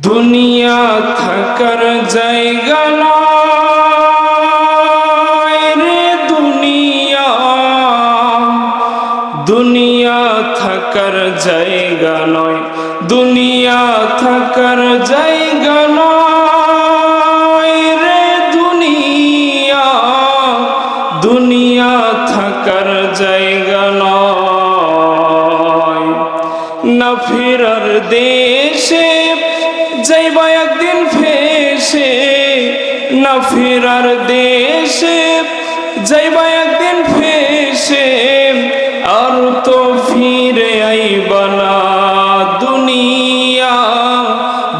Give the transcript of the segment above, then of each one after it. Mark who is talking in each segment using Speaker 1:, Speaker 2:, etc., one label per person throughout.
Speaker 1: দুনিয়া থাকার জায়গা রে দুনিয়া। দুনিয়া থাকার জায়গা নয়, দুনিয়া থাকার জায়গা নয় রে দুনিয়া। দুনিয়া থাকার জায়গা নয়। না ফেরার দেশে যাইবা একদিন ফেসে, না ফেরার দেশে। যাইবা একদিন ফেসে, আর তো ফিরে আইবা না দুনিয়া।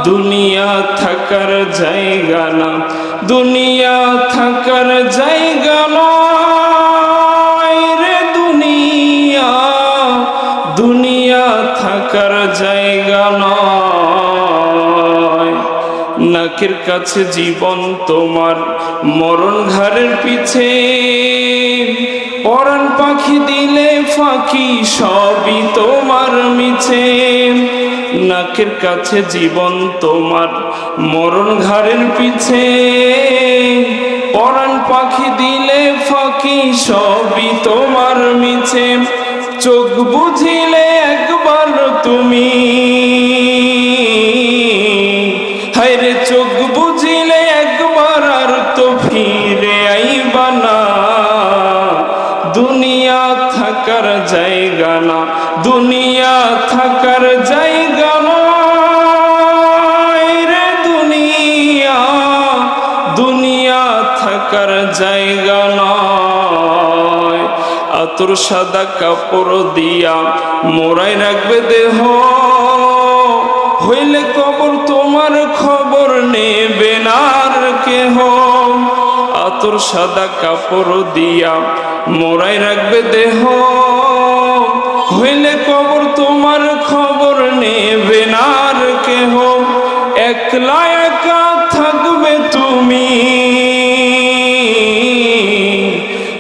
Speaker 1: দুনিয়া থাকার জায়গা না, দুনিয়া থাকার জায়গা রে দুনিয়া। দুনিয়া থাকার জায়গা নয়। নাকের কাছে জীবন তোমার মরণ ঘরের পিছে। পরাণ পাখি দিলে ফাঁকি সবই তোমার মিছে। নাকের কাছে জীবন তোমার মরণ ঘরের পিছে। পরাণ পাখি দিলে ফাঁকি সবই তোমার মিছে। চোখ বুঝিলে একবার তুমি জায়গা না, দুনিয়া থাকার জায়গা রে দুনিয়া দুনিয়া থাকার জায়গা নয় আতর সাদা কাপড় দিয়া মোড়াই রাখবে দেহ, হইলে কবর তোমার খবর নেবে না আর কেহ। আতর সাদা কাপড় দিয়া মোড়াই রাখবে দেহ একলা একা থাকবে তুমি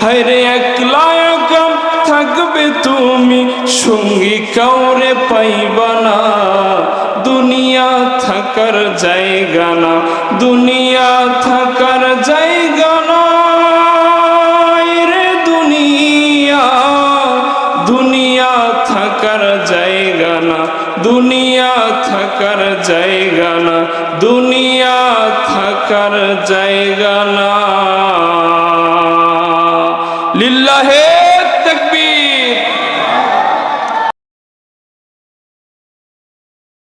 Speaker 1: হরে একলা একা থাকবে তুমি সঙ্গী কাউরে পাইবা না দুনিয়া থাকার জায়গা না দুনিয়া থাকার জায়গা দুনিয়া থাকার জায়গা না দুনিয়া থাকার জায়গা না।